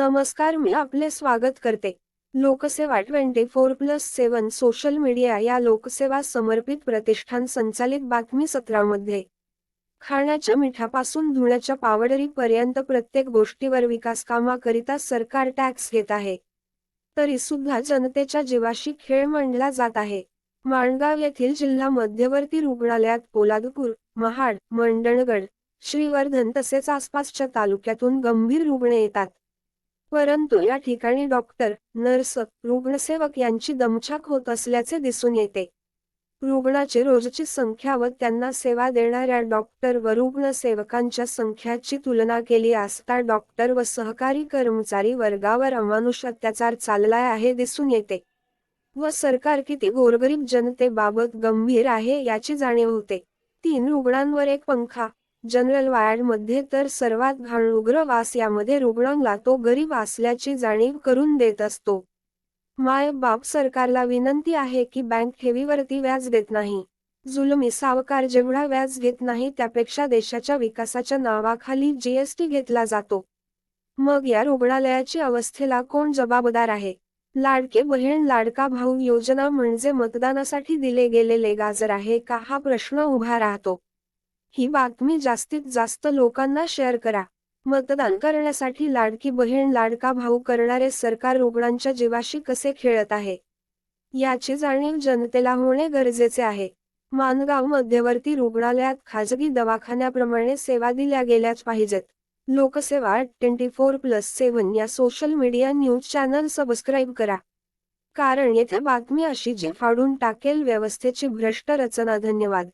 नमस्कार मी आपले स्वागत करते. Lokseva twenty four plus seven social media या लोकसेवा समर्पित प्रतिष्ठान संचालित बातमी सत्रामध्ये. खाण्याच्या मिठापासून धुण्याच्या पावडरीपर्यंत प्रत्येक गोष्टीवर विकास कामाकरिता सरकार टॅक्स घेत आहे. तरी सुद्धा जनतेच्या जीवाशी खेळ मांडला जात आहे. माणगाव येथील जिल्हा मध्यवर्ती रुग्णालयात पोलादपूर महाड मंडणगड श्रीवर्धन तसेच आसपासच्या तालुक्यातून गंभीर रुग्ण येतात. परंतु या ठिकाणी डॉक्टर नर्स रुग्णसेवक यांची दमछाक होत असल्याचे दिसून येते. रुग्णाची रोजची संख्या व त्यांना सेवा देणाऱ्या डॉक्टर व रुग्णसेवकांच्या संख्याची तुलना केली असता डॉक्टर व सहकारी कर्मचारी वर्गावर अमानुष अत्याचार चाललाय आहे दिसून येते. व सरकार किती गोरगरीब जनतेबाबत गंभीर आहे याची जाणीव होते. तीन रुग्णांवर एक पंखा जनरल वार्डमध्ये तर सर्वात घाण उग्र वास यामध्ये रुग्णांना तो गरीब असल्याची जाणीव करून देत असतो. माय बाप सरकारला विनंती आहे की बँक ठेवीवरती व्याज देत नाही. जुलमी सावकार जेवढा व्याज घेत नाही त्यापेक्षा देशाच्या विकासाच्या नावाखाली जीएसटी घेतला जातो. मग या रुग्णालयाची अवस्थेला कोण जबाबदार आहे? लाडके बहीण लाडका भाऊ योजना म्हणजे मतदानासाठी दिले गेलेले गाजर आहे का हा प्रश्न उभा राहतो. ही बातमी जास्तीत जास्त लोकांना शेअर करा. मतदान करण्यासाठी लाडकी बहीण लाडका भाऊ करणारे सरकार रुग्णांच्या जीवाशी कसे खेळत आहे? याची जाणीव जनतेला होणे गरजेचे आहे. मानगाव मध्यवर्ती रुग्णालयात खाजगी दवाखान्याप्रमाणे सेवा दिल्या गेल्याच पाहिजेत. Lokseva twenty four plus seven या social media news channel subscribe करा. कारण येथे बातमी अशी जी फाडून टाकेल व्यवस्थेची भ्रष्ट रचना. धन्यवाद.